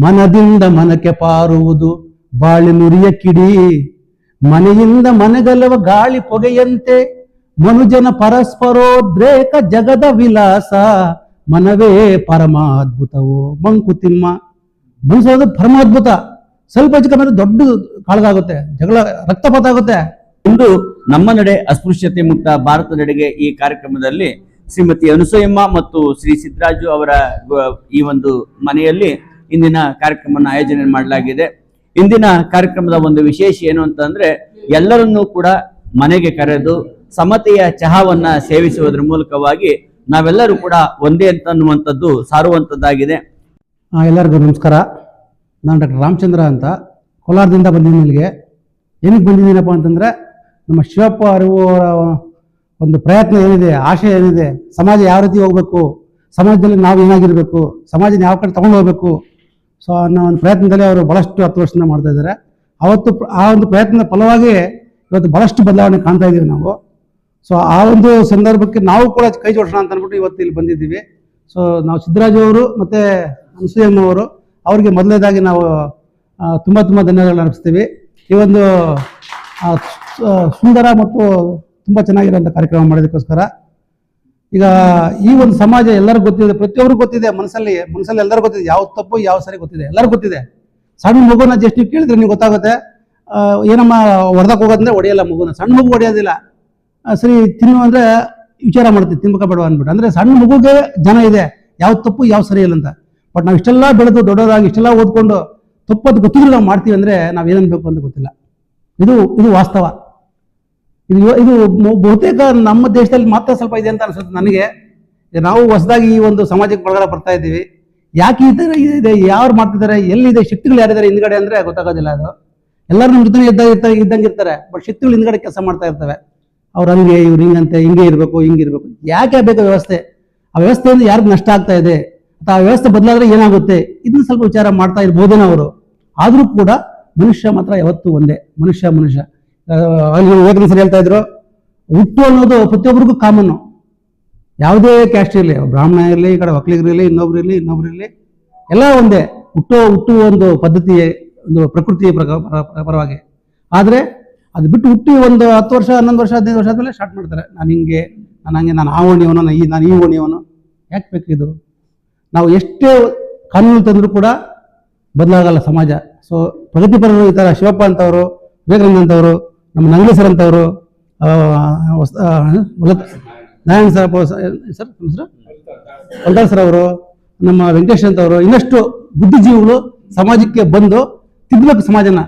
ಮನದಿಂದ ಮನಕ್ಕೆ ಪಾರುವುದು ಬಾಳಿ ನುರಿಯ ಕಿಡಿ. ಮನೆಯಿಂದ ಮನೆಗಲವ ಗಾಳಿ ಪೊಗೆಯಂತೆ ಮನುಜನ ಪರಸ್ಪರೋದ್ರೇಕ ಜಗದ ವಿಲಾಸ. ಮನವೇ ಪರಮಾದ್ಭುತವೋ ಮಂಕುತಿಮ್ಮ. ಮನಸ್ಸೋದು ಪರಮಾದ್ಭುತ. ಸ್ವಲ್ಪ ಹೆಚ್ಚು ಕಮ್ಮಿ ದೊಡ್ಡ ಕಾಳಗಾಗುತ್ತೆ. ಜಗಳ, ರಕ್ತಪಾತ ಆಗುತ್ತೆ. ಇಂದು ನಮ್ಮ ನಡೆ ಅಸ್ಪೃಶ್ಯತೆ ಮುಕ್ತ ಭಾರತ ಭಾರತದೆಡೆಗೆ ಈ ಕಾರ್ಯಕ್ರಮದಲ್ಲಿ ಶ್ರೀಮತಿ ಅನುಸೂಯಮ್ಮ ಮತ್ತು ಶ್ರೀ ಸಿದ್ದರಾಜು ಅವರ ಈ ಒಂದು ಮನೆಯಲ್ಲಿ ಇಂದಿನ ಕಾರ್ಯಕ್ರಮವನ್ನು ಆಯೋಜನೆ ಮಾಡಲಾಗಿದೆ. ಇಂದಿನ ಕಾರ್ಯಕ್ರಮದ ಒಂದು ವಿಶೇಷ ಏನು ಅಂತಂದ್ರೆ, ಎಲ್ಲರನ್ನೂ ಕೂಡ ಮನೆಗೆ ಕರೆದು ಸಮತೆಯ ಚಹಾವನ್ನ ಸೇವಿಸುವುದರ ಮೂಲಕವಾಗಿ ನಾವೆಲ್ಲರೂ ಕೂಡ ಒಂದೇ ಅಂತ ಅನ್ನುವಂಥದ್ದು ಸಾರುವಂಥದ್ದಾಗಿದೆ. ಎಲ್ಲರಿಗೂ ನಮಸ್ಕಾರ. ನಾನು ಡಾಕ್ಟರ್ ರಾಮಚಂದ್ರ ಅಂತ. ಕೋಲಾರದಿಂದ ಬಂದಿದ್ದೀನಿ ಇಲ್ಲಿಗೆ. ಏನಕ್ಕೆ ಬಂದಿದ್ದೀನಪ್ಪ ಅಂತಂದರೆ, ನಮ್ಮ ಶಿವಪ್ಪ ಅವರ ಒಂದು ಪ್ರಯತ್ನ ಏನಿದೆ ಆಶೆ ಏನಿದೆ, ಸಮಾಜ ಯಾವ ರೀತಿ ಹೋಗಬೇಕು, ಸಮಾಜದಲ್ಲಿ ನಾವು ಏನಾಗಿರಬೇಕು, ಸಮಾಜನ ಯಾವ ಕಡೆ ತೊಗೊಂಡು ಹೋಗ್ಬೇಕು ಸೊ ಅನ್ನೋ ಒಂದು ಪ್ರಯತ್ನದಲ್ಲಿ ಅವರು ಭಾಳಷ್ಟು ಹತ್ತು ವರ್ಷದಿಂದ ಮಾಡ್ತಾ ಇದ್ದಾರೆ. ಅವತ್ತು ಆ ಒಂದು ಪ್ರಯತ್ನದ ಫಲವಾಗಿ ಇವತ್ತು ಭಾಳಷ್ಟು ಬದಲಾವಣೆ ಕಾಣ್ತಾ ಇದ್ದೀವಿ ನಾವು. ಸೊ ಆ ಒಂದು ಸಂದರ್ಭಕ್ಕೆ ನಾವು ಕೂಡ ಕೈ ಜೋಡಿಸೋಣ ಅಂತ ಅಂದ್ಬಿಟ್ಟು ಇವತ್ತು ಇಲ್ಲಿ ಬಂದಿದ್ದೀವಿ. ಸೊ ನಾವು ಸಿದ್ದರಾಜು ಅವರು ಮತ್ತು ಅನಸೂಯಮ್ಮ ಅವರು, ಅವರಿಗೆ ಮೊದಲನೇದಾಗಿ ನಾವು ತುಂಬ ತುಂಬ ಧನ್ಯವಾದಗಳನ್ನ ಅರ್ಪಿಸ್ತೀವಿ. ಈ ಒಂದು ಸುಂದರ ಮತ್ತು ತುಂಬ ಚೆನ್ನಾಗಿರೋಂಥ ಕಾರ್ಯಕ್ರಮ ಮಾಡೋದಕ್ಕೋಸ್ಕರ. ಈಗ ಈ ಒಂದು ಸಮಾಜ ಎಲ್ಲರಿಗೂ ಗೊತ್ತಿದೆ ಪ್ರತಿಯೊಬ್ಬರು ಗೊತ್ತಿದೆ, ಮನಸ್ಸಲ್ಲಿ ಮನಸ್ಸಲ್ಲಿ ಎಲ್ಲರಿಗೂ ಗೊತ್ತಿದೆ, ಯಾವ ತಪ್ಪು, ಯಾವ ಸರಿ ಗೊತ್ತಿದೆ, ಎಲ್ಲರಿಗೂ ಗೊತ್ತಿದೆ. ಸಣ್ಣ ಮಗುನ ಜಸ್ಟ್ ನೀವು ಕೇಳಿದ್ರೆ ನಿಮ್ಗೆ ಗೊತ್ತಾಗುತ್ತೆ. ಏನಮ್ಮ ಹೊರದಕ್ಕೆ ಹೋಗೋದಂದ್ರೆ ಹೊಡೆಯಲ್ಲ ಮಗುನ. ಸಣ್ಣ ಮಗು ಹೊಡೆಯೋದಿಲ್ಲ. ಸರಿ, ತಿನ್ನು ಅಂದ್ರೆ ವಿಚಾರ ಮಾಡ್ತೀವಿ, ತಿನ್ಬೇಕ ಬೇಡ ಅಂದ್ಬಿಟ್ಟು. ಅಂದ್ರೆ ಸಣ್ಣ ಮಗುಗೆ ಜನ ಇದೆ, ಯಾವ ತಪ್ಪು, ಯಾವ ಸರಿ ಇಲ್ಲ ಅಂತ. ಬಟ್ ನಾವು ಇಷ್ಟೆಲ್ಲ ಬೆಳೆದು ದೊಡ್ಡವರಾಗಿ, ಇಷ್ಟೆಲ್ಲ ಓದ್ಕೊಂಡು ತಪ್ಪದು ಗೊತ್ತಿದ್ರು ನಾವು ಮಾಡ್ತೀವಿ ಅಂದ್ರೆ ನಾವು ಏನನ್ಬೇಕು ಅಂತ ಗೊತ್ತಿಲ್ಲ. ಇದು ಇದು ವಾಸ್ತವ. ಇದು ಇದು ಬಹುತೇಕ ನಮ್ಮ ದೇಶದಲ್ಲಿ ಮಾತ್ರ ಸ್ವಲ್ಪ ಇದೆ ಅಂತ ಅನಿಸುತ್ತೆ ನನಗೆ. ನಾವು ಹೊಸದಾಗಿ ಈ ಒಂದು ಸಮಾಜಕ್ಕೆ ಒಳಗಡೆ ಬರ್ತಾ ಇದ್ದೀವಿ. ಯಾಕೆ ಈ ಥರ ಇದೆ? ಯಾರು ಮಾಡ್ತಿದ್ದಾರೆ? ಎಲ್ಲಿದೆ? ಶಕ್ತಿಗಳು ಯಾರಿದ್ದಾರೆ ಹಿಂದ್ಗಡೆ ಅಂದ್ರೆ ಗೊತ್ತಾಗೋದಿಲ್ಲ ಅದು. ಎಲ್ಲರೂ ನಮ್ಮ ಇದ್ದ ಇದ್ದಂಗೆ ಇರ್ತಾರೆ ಬಟ್ ಶಕ್ತಿಗಳು ಹಿಂದ್ಗಡೆ ಕೆಲಸ ಮಾಡ್ತಾ ಇರ್ತವೆ. ಅವ್ರು ಹಂಗೆ, ಇವ್ರು ಹಿಂಗಂತೆ ಹಿಂಗೆ ಇರಬೇಕು ಹಿಂಗೆ ಇರಬೇಕು. ಯಾಕೆ ಬೇಕು ವ್ಯವಸ್ಥೆ? ಆ ವ್ಯವಸ್ಥೆಯಿಂದ ಯಾರಿಗೆ ನಷ್ಟ ಆಗ್ತಾ ಇದೆ. ಆ ವ್ಯವಸ್ಥೆ ಬದಲಾದ್ರೆ ಏನಾಗುತ್ತೆ? ಇದನ್ನು ಸ್ವಲ್ಪ ವಿಚಾರ ಮಾಡ್ತಾ ಇರ್ಬೋದೇನೋ ಅವರು. ಆದರೂ ಕೂಡ ಮನುಷ್ಯ ಮಾತ್ರ ಯಾವತ್ತೂ ಒಂದೇ. ಮನುಷ್ಯ ಮನುಷ್ಯ. ಅಲ್ಲಿ ವಿವೇಕಾನಂದ ಸರಿ ಹೇಳ್ತಾ ಇದ್ರು? ಹುಟ್ಟು ಅನ್ನೋದು ಪ್ರತಿಯೊಬ್ಬರಿಗೂ ಕಾಮನ್ನು ಯಾವುದೇ ಕ್ಯಾಸ್ಟ್ ಇರಲಿ, ಬ್ರಾಹ್ಮಣ ಇರಲಿ, ಈ ಕಡೆ ಒಕ್ಕಲಿಗರು ಇರಲಿ, ಇನ್ನೊಬ್ರು ಇರಲಿ ಇನ್ನೊಬ್ರು ಇರಲಿ, ಎಲ್ಲ ಒಂದೇ. ಹುಟ್ಟೋ, ಹುಟ್ಟು ಒಂದು ಪದ್ಧತಿ, ಒಂದು ಪ್ರಕೃತಿಯ ಪ್ರಕ- ಪರ- ಪರ- ಪರವಾಗಿ. ಆದರೆ ಅದು ಬಿಟ್ಟು ಹುಟ್ಟಿ ಒಂದು ಹತ್ತು ವರ್ಷ, ಹನ್ನೊಂದು ವರ್ಷ, ಹದಿನೈದು ವರ್ಷ ಆದಮೇಲೆ ಸ್ಟಾರ್ಟ್ ಮಾಡ್ತಾರೆ. ನಾನು ಹಿಂಗೆ, ನಾನು ಹಂಗೆ, ನಾನು ಆ ಓಣಿಯವನು, ನಾನು ಈ ನಾನು ಈ ಓಣಿಯವನು. ಯಾಕೆ ಬೇಕು ಇದು? ನಾವು ಎಷ್ಟೇ ಕಾನೂನು ತಂದರೂ ಕೂಡ ಬದಲಾಗಲ್ಲ ಸಮಾಜ. ಸೊ ಪ್ರಗತಿಪರರು ಈ ಥರ ಶಿವಪ್ಪ ಅಂತವರು, ವಿವೇಕಾನಂದ ಅಂತವರು ನಮ್ಮ ನಂಗಲಿ ಸರ್ ಅಂತವರು ನಾರಾಯಣ ಸರ್ ಸರ್ ಹೆಸರು? ಹೊಲ್ದಾರ್ ಸರ್ ಅವರು, ನಮ್ಮ ವೆಂಕಟೇಶ್ ಅಂತವರು, ಇನ್ನಷ್ಟು ಬುದ್ಧಿಜೀವಿಗಳು ಸಮಾಜಕ್ಕೆ ಬಂದು ತಿದ್ದಬೇಕು ಸಮಾಜನ.